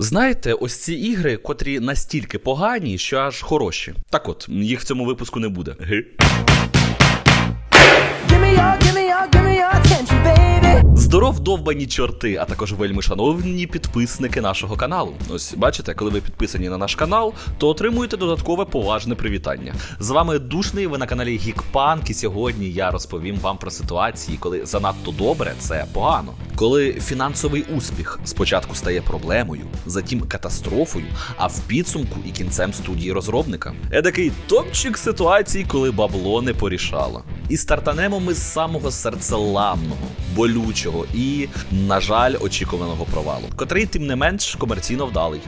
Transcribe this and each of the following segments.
Знаєте, ось ці ігри, котрі настільки погані, що аж хороші. Так от, їх в цьому випуску не буде. Give me your, give me your, give me your attention, baby. Здоров довбані чорти, а також вельми шановні підписники нашого каналу. Ось бачите, коли ви підписані на наш канал, то отримуєте додаткове поважне привітання. З вами душний, ви на каналі Гікпанк, і сьогодні я розповім вам про ситуації, коли занадто добре це погано. Коли фінансовий успіх спочатку стає проблемою, затім катастрофою, а в підсумку і кінцем студії розробника. Едакий топчик ситуації, коли бабло не порішало. І стартанемо ми з самого серцеламного, болючого і, на жаль, очікуваного провалу, котрий, тим не менш, комерційно вдалий.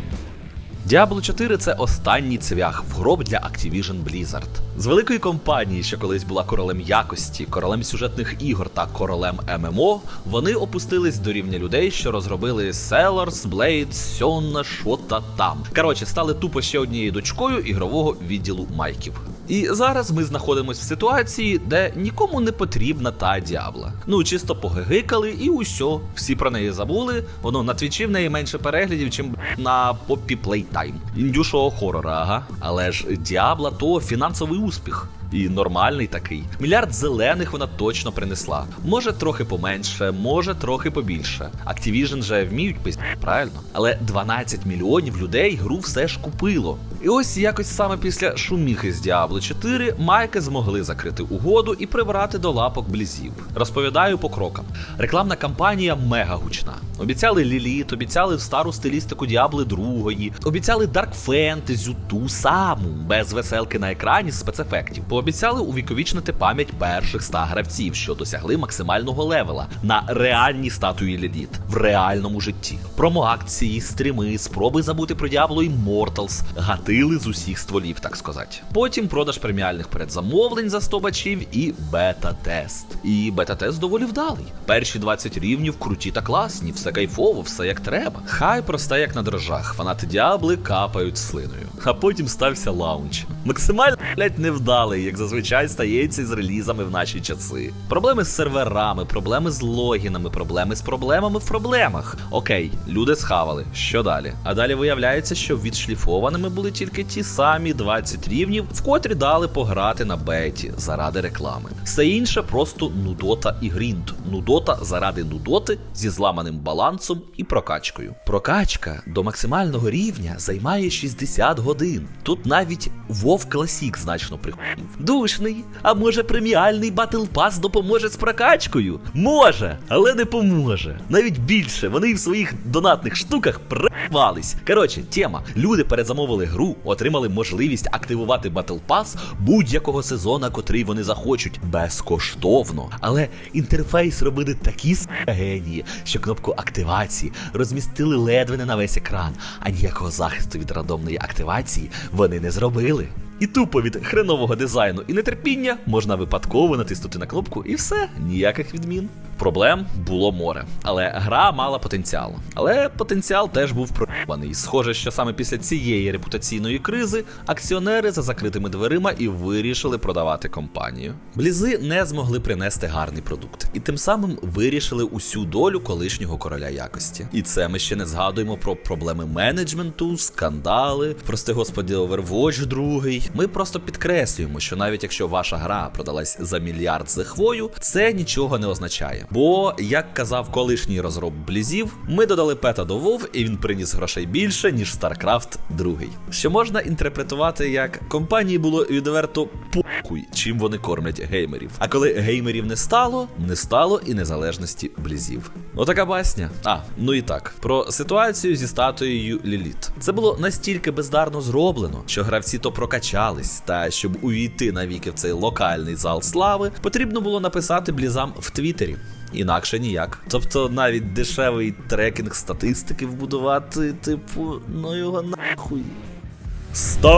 Diablo 4 це останній цвях в гроб для Activision Blizzard. З великої компанії, що колись була королем якості, королем сюжетних ігор та королем ММО, вони опустились до рівня людей, що розробили Sellers, Blade, Сьонна, Шота там. Коротше, стали тупо ще однією дочкою ігрового відділу майків. І зараз ми знаходимося в ситуації, де нікому не потрібна та діабла. Ну чисто погигикали і усьо. Всі про неї забули. Воно на твічі в неї менше переглядів, чим на Poppy Playtime. Індюшого хорора, ага. Але ж діабла то фінансовий успіх. І нормальний такий. Мільярд зелених вона точно принесла. Може трохи поменше, може трохи побільше. Activision же вміють писати, правильно? Але 12 мільйонів людей гру все ж купило. І ось якось саме після шуміхи з Diablo 4 майки змогли закрити угоду і прибрати до лапок блізів. Розповідаю по крокам. Рекламна кампанія мега гучна. Обіцяли Ліліт, обіцяли стару стилістику Діабли 2, обіцяли Дарк Фентезю, ту саму, без веселки на екрані з спецефектів. Пообіцяли увіковічнити пам'ять перших ста гравців, що досягли максимального левела на реальній статуї Ліліт в реальному житті. Промоакції, стріми, спроби забути про Diablo Immortals гатили з усіх стволів, так сказати. Потім продаж преміальних передзамовлень за 100 бачів і бета-тест. І бета-тест доволі вдалий. Перші 20 рівнів круті та класні, все кайфово, все як треба. Хай просте як на дрожжах. Фанати Діабли капають слиною. А потім стався лаунч. Максимально блять невдалий, як зазвичай стається з релізами в наші часи. Проблеми з серверами, проблеми з логінами, проблеми з проблемами в проблемах. Окей, люди схавали. Що далі? А далі виявляється, що відшліфованими були тільки ті самі 20 рівнів, в котрі дали пограти на беті заради реклами. Все інше просто нудота і грінт. Нудота заради нудоти зі зламаним балансом і прокачкою. Прокачка до максимального рівня займає 60 годин. Тут навіть WoW Classic значно приходив. Душний, а може преміальний Battle Pass допоможе з прокачкою? Може, але не поможе. Навіть більше вони в своїх донатних штуках припались. Коротше, тема. Люди передзамовили гру, отримали можливість активувати Battle Pass будь-якого сезона, котрий вони захочуть, безкоштовно. Але інтерфейс робили такі генії, що кнопку активації розмістили ледве не на весь екран, а ніякого захисту від рандомної активації вони не зробили. І тупо від хренового дизайну і нетерпіння можна випадково натиснути на кнопку і все, ніяких відмін. Проблем було море, але гра мала потенціал. Але потенціал теж був проїбаний. Схоже, що саме після цієї репутаційної кризи акціонери за закритими дверима і вирішили продавати компанію. Блізи не змогли принести гарний продукт, і тим самим вирішили усю долю колишнього короля якості. І це ми ще не згадуємо про проблеми менеджменту, скандали, прости господі, Overwatch 2. Ми просто підкреслюємо, що навіть якщо ваша гра продалась за мільярд з хвою, це нічого не означає. Бо, як казав колишній розроб блізів, ми додали пета до WoW, і він приніс грошей більше, ніж StarCraft 2. Що можна інтерпретувати як компанії було відверто похуй, чим вони кормлять геймерів. А коли геймерів не стало, не стало і незалежності блізів. Отака басня. А, ну і так, про ситуацію зі статуєю Ліліт. Це було настільки бездарно зроблено, що гравці то прокачались, та щоб увійти навіки в цей локальний зал слави, потрібно було написати блізам в Твіттері. Інакше ніяк. Тобто навіть дешевий трекінг статистики вбудувати, типу, ну його нахуй. Ста...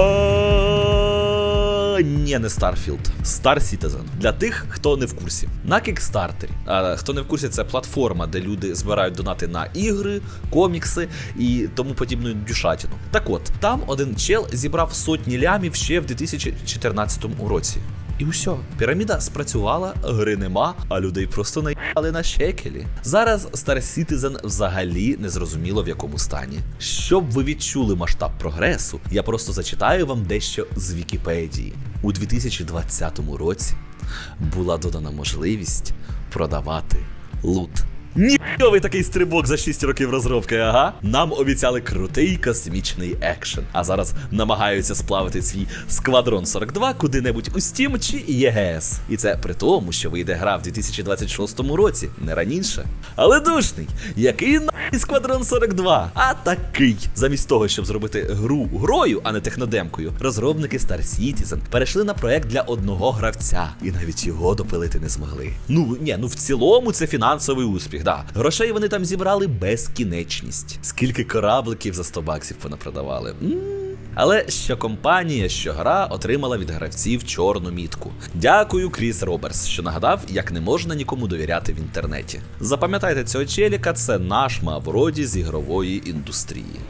Ні, не Starfield. Star Citizen. Для тих, хто не в курсі. На Kickstarter. А, хто не в курсі, це платформа, де люди збирають донати на ігри, комікси і тому подібну дюшатіну. Так от, там один чел зібрав сотні лямів ще в 2014 році. І усьо. Піраміда спрацювала, гри нема, а людей просто наїхали на шекелі. Зараз Star Citizen взагалі не зрозуміло в якому стані. Щоб ви відчули масштаб прогресу, я просто зачитаю вам дещо з Вікіпедії. У 2020 році була додана можливість продавати лут. Ніховий такий стрибок за 6 років розробки, ага. Нам обіцяли крутий космічний екшен. А зараз намагаються сплавити свій Сквадрон 42 куди-небудь у Steam чи ЄГС. І це при тому, що вийде гра в 2026 році, не раніше. Але душний, який нахуй Сквадрон 42? А такий. Замість того, щоб зробити гру грою, а не технодемкою, розробники Star Citizen перейшли на проект для одного гравця, і навіть його допилити не змогли. Ну ні, ну в цілому це фінансовий успіх. Да. Грошей вони там зібрали безкінечність. Скільки корабликів за 100 баксів понапродавали. Але що компанія, що гра отримала від гравців чорну мітку. Дякую, Кріс Роберс, що нагадав, як не можна нікому довіряти в інтернеті. Запам'ятайте цього челіка, це наш мавроді з ігрової індустрії.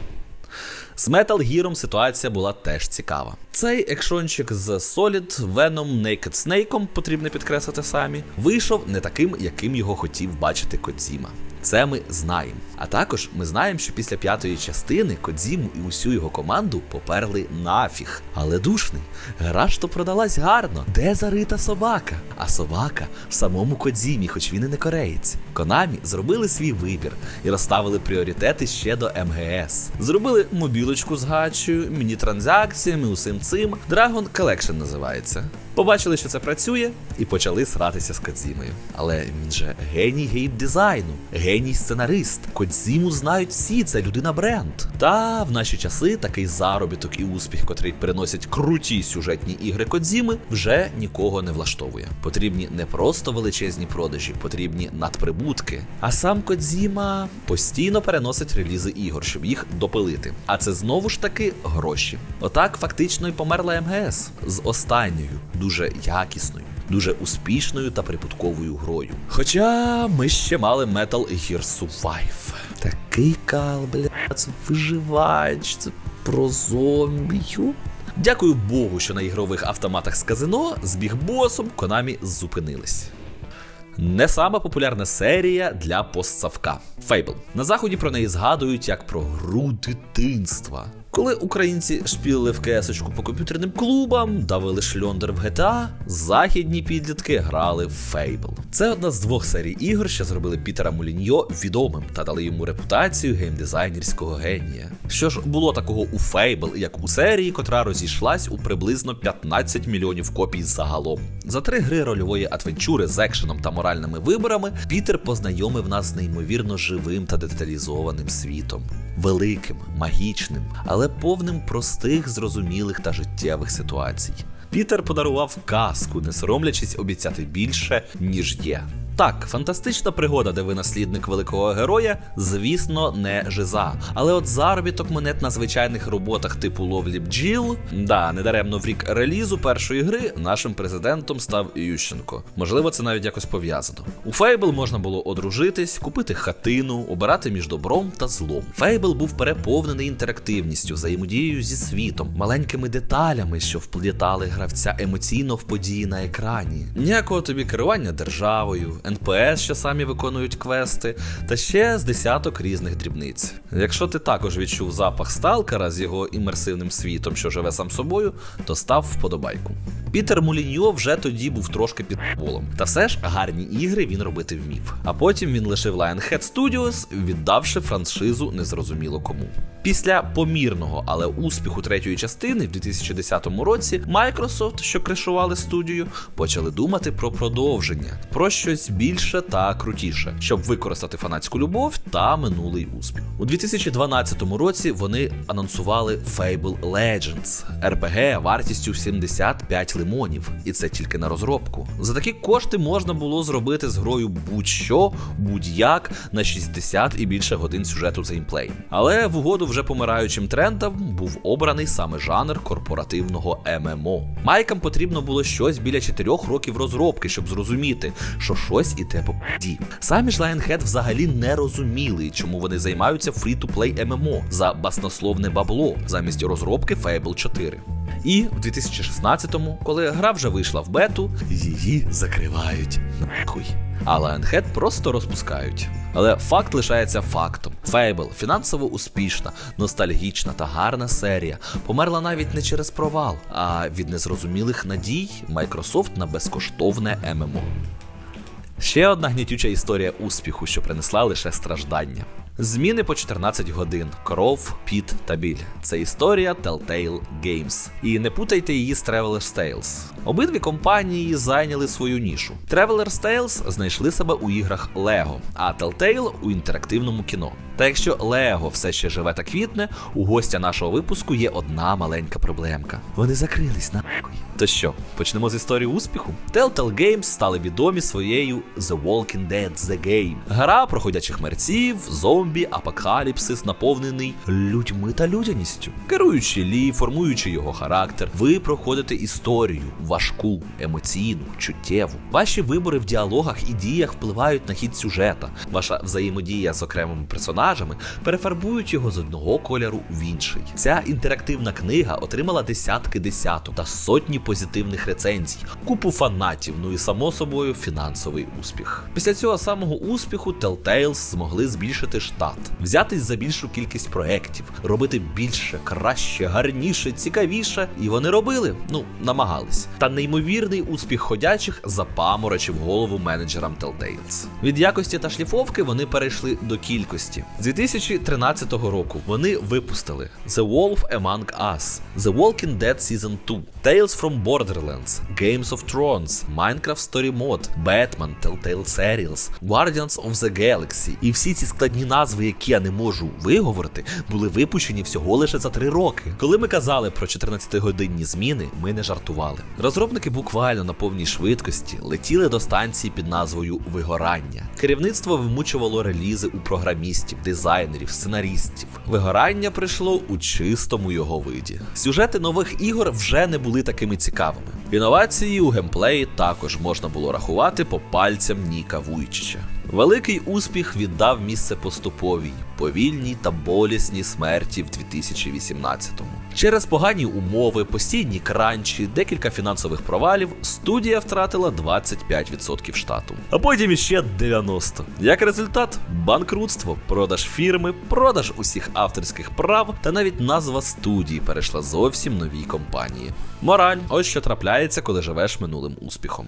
З Metal Gear ситуація була теж цікава. Цей екшончик з Solid, Venom, Naked Snake, потрібно підкреслити самі, вийшов не таким, яким його хотів бачити Кодзіма. Це ми знаємо. А також ми знаємо, що після п'ятої частини Кодзіму і усю його команду поперли нафіг. Але душний, гра ж то продалась гарно. Де зарита собака? А собака в самому Кодзімі, хоч він і не кореєць. Конамі зробили свій вибір і розставили пріоритети ще до МГС. Зробили мобілочку з гачею, міні-транзакціями, усім цим. Dragon Collection називається. Побачили, що це працює, і почали сратися з Кодзімою. Але він же геній гейм-дизайну, геній сценарист. Кодзіму знають всі, це людина бренд. Та в наші часи такий заробіток і успіх, котрий приносять круті сюжетні ігри Кодзіми, вже нікого не влаштовує. Потрібні не просто величезні продажі, потрібні надприбутки. А сам Кодзіма постійно переносить релізи ігор, щоб їх допилити. А це знову ж таки гроші. Отак фактично і померла МГС з останньою, дуже якісною. Дуже успішною та прибутковою грою. Хоча ми ще мали Metal Gear Survive. Такий кал, бля, це виживач, це про зомбію. Дякую Богу, що на ігрових автоматах з казино з бігбосом Konami зупинились. Не сама популярна серія для постсавка Fable. На заході про неї згадують як про гру дитинства. Коли українці шпілили в кесочку по комп'ютерним клубам, давили шльондер в GTA, західні підлітки грали в Fable. Це одна з двох серій ігор, що зробили Пітера Муліньо відомим та дали йому репутацію геймдизайнерського генія. Що ж було такого у Fable, як у серії, котра розійшлась у приблизно 15 мільйонів копій загалом. За три гри рольової адвенчури з екшеном та моральними виборами Пітер познайомив нас з неймовірно живим та деталізованим світом. Великим, магічним, але повним простих, зрозумілих та життєвих ситуацій. Пітер подарував казку, не соромлячись обіцяти більше, ніж є. Так, фантастична пригода, де ви наслідник великого героя, звісно, не жиза. Але от заробіток монет на звичайних роботах типу ловлі бджіл, да, недаремно в рік релізу першої гри нашим президентом став Ющенко. Можливо, це навіть якось пов'язано. У Фейбл можна було одружитись, купити хатину, обирати між добром та злом. Фейбл був переповнений інтерактивністю, взаємодією зі світом, маленькими деталями, що вплітали гравця емоційно в події на екрані. Ніякого тобі керування державою. НПС, що самі виконують квести, та ще з десяток різних дрібниць. Якщо ти також відчув запах сталкера з його імерсивним світом, що живе сам собою, то став вподобайку. Пітер Муліньо вже тоді був трошки під полом. Та все ж гарні ігри він робити вмів. А потім він лишив Lionhead Studios, віддавши франшизу незрозуміло кому. Після помірного, але успіху третьої частини в 2010 році Microsoft, що кришували студію, почали думати про продовження, про щось більше та крутіше, щоб використати фанатську любов та минулий успіх. У 2012 році вони анонсували Fable Legends, RPG вартістю 75 лимонів, і це тільки на розробку. За такі кошти можна було зробити з грою будь-що, будь-як на 60 і більше годин сюжету з геймплей. Але в угоду вже помираючим трендам був обраний саме жанр корпоративного ММО. Майкам потрібно було щось біля 4 років розробки, щоб зрозуміти, що щось іде по п***ді. Самі ж Lionhead взагалі не розуміли, чому вони займаються фрі-то-плей ММО за баснословне бабло замість розробки Fable 4. І в 2016-му, коли гра вже вийшла в бету, її закривають нахуй. А Lionhead просто розпускають. Але факт лишається фактом. Fable – фінансово успішна, ностальгічна та гарна серія. Померла навіть не через провал, а від незрозумілих надій Microsoft на безкоштовне ММО. Ще одна гнітюча історія успіху, що принесла лише страждання. Зміни по 14 годин, кров, піт та біль. Це історія Telltale Games. І не путайте її з Traveler's Tales. Обидві компанії зайняли свою нішу. Traveler's Tales знайшли себе у іграх Lego, а Telltale у інтерактивному кіно. Та якщо Лего все ще живе та квітне, у гостя нашого випуску є одна маленька проблемка. Вони закрились нахуй. То що, почнемо з історії успіху? Telltale Games стали відомі своєю The Walking Dead The Game. Гра про ходячих мерців, зомбі, апокаліпсис, наповнений людьми та людяністю. Керуючи лі, формуючи його характер, ви проходите історію важку, емоційну, чуттєву. Ваші вибори в діалогах і діях впливають на хід сюжета. Ваша взаємодія з окремими персонажами перефарбують його з одного кольору в інший. Ця інтерактивна книга отримала десятки десяток та сотні позитивних рецензій, купу фанатів, ну і само собою фінансовий успіх. Після цього самого успіху Telltales змогли збільшити штат, взятись за більшу кількість проєктів, робити більше, краще, гарніше, цікавіше. І вони робили, ну намагались. Та неймовірний успіх ходячих запаморочив голову менеджерам Telltales. Від якості та шліфовки вони перейшли до кількості. З 2013 року вони випустили The Wolf Among Us, The Walking Dead Season 2, Tales from Borderlands, Games of Thrones, Minecraft Story Mode, Batman, Telltale Serials, Guardians of the Galaxy. І всі ці складні назви, які я не можу виговорити, були випущені всього лише за три роки. Коли ми казали про 14-годинні зміни, ми не жартували. Розробники буквально на повній швидкості летіли до станції під назвою Вигорання. Керівництво вимучувало релізи у програмістів, дизайнерів, сценарістів. Вигорання прийшло у чистому його виді. Сюжети нових ігор вже не були такими цікавими. Інновації у геймплеї також можна було рахувати по пальцям Ніка Вуйчича. Великий успіх віддав місце поступовій, повільній та болісній смерті в 2018-му. Через погані умови, постійні кранчі, декілька фінансових провалів, студія втратила 25% штату, а потім іще 90%. Як результат, банкрутство, продаж фірми, продаж усіх авторських прав та навіть назва студії перейшла зовсім новій компанії. Мораль, ось що трапляється, коли живеш минулим успіхом.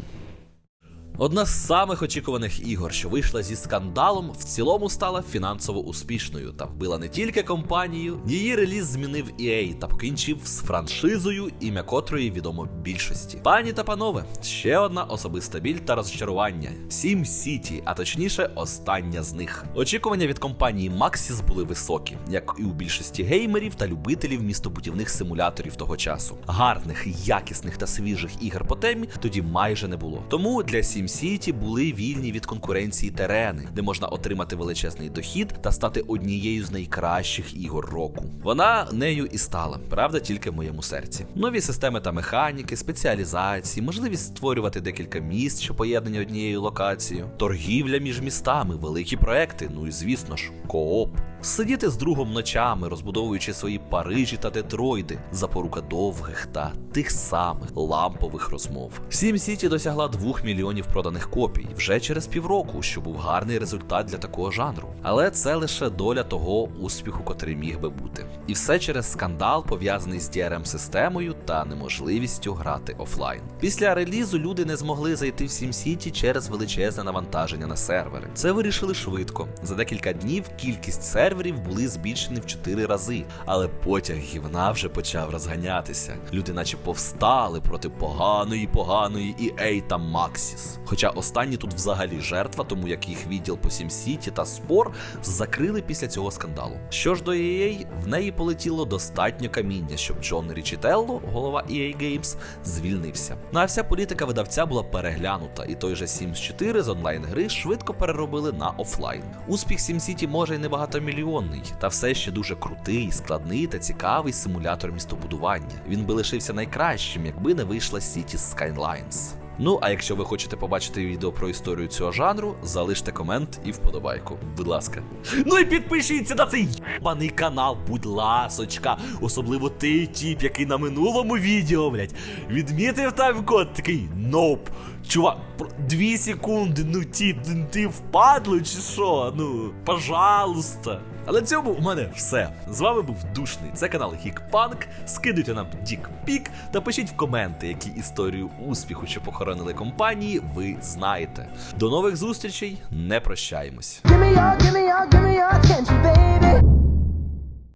Одна з самих очікуваних ігор, що вийшла зі скандалом, в цілому стала фінансово успішною та вбила не тільки компанію, її реліз змінив EA та покінчив з франшизою, ім'я котрої відомо більшості. Пані та панове, ще одна особиста біль та розчарування: Sim City, а точніше, остання з них. Очікування від компанії Maxis були високі, як і у більшості геймерів та любителів містобудівних симуляторів того часу. Гарних, якісних та свіжих ігор по темі тоді майже не було. Тому для Sim City були вільні від конкуренції терени, де можна отримати величезний дохід та стати однією з найкращих ігор року. Вона нею і стала, правда, тільки в моєму серці. Нові системи та механіки, спеціалізації, можливість створювати декілька міст, що поєднані однією локацією, торгівля між містами, великі проекти, ну і звісно ж, кооп. Сидіти з другом ночами, розбудовуючи свої Парижі та Детройди, запорука довгих та тих самих лампових розмов. Сім City досягла 2 мільйонів проданих копій вже через півроку, що був гарний результат для такого жанру. Але це лише доля того успіху, котрий міг би бути. І все через скандал, пов'язаний з drm системою та неможливістю грати офлайн. Після релізу люди не змогли зайти в Сім City через величезне навантаження на сервери. Це вирішили швидко. За декілька днів кількість серверів були збільшені в 4 рази, але потяг гівна вже почав розганятися. Люди, наче повстали проти поганої, поганої EA та Maxis. Хоча останні тут взагалі жертва, тому як їх відділ по Сім Сіті та Спор закрили після цього скандалу. Що ж до EA, в неї полетіло достатньо каміння, щоб Джон Річітелло, голова EA Games, звільнився. Ну а вся політика видавця була переглянута, і той же Sims 4 з онлайн гри швидко переробили на офлайн. Успіх SimCity може й не багатомільйонний, та все ще дуже крутий, складний та цікавий симулятор містобудування. Він би лишився найкращим, якби не вийшла Cities Skylines. Ну а якщо ви хочете побачити відео про історію цього жанру, залиште комент і вподобайку. Будь ласка. Ну і підпишіться на цей єбаний канал, будь ласочка. Особливо той тіп, який на минулому відео, блядь, відмітив тайм-код такий ноп. Чувак, дві секунди, ну тіп, ти, ти впадло чи що? Ну, пожалуйста. Але цьому у мене все. З вами був душний. Це канал Гікпанк. Скидуйте нам дік-пік та пишіть в коменти, які історію успіху чи похоронили компанії ви знаєте. До нових зустрічей, не прощаємось.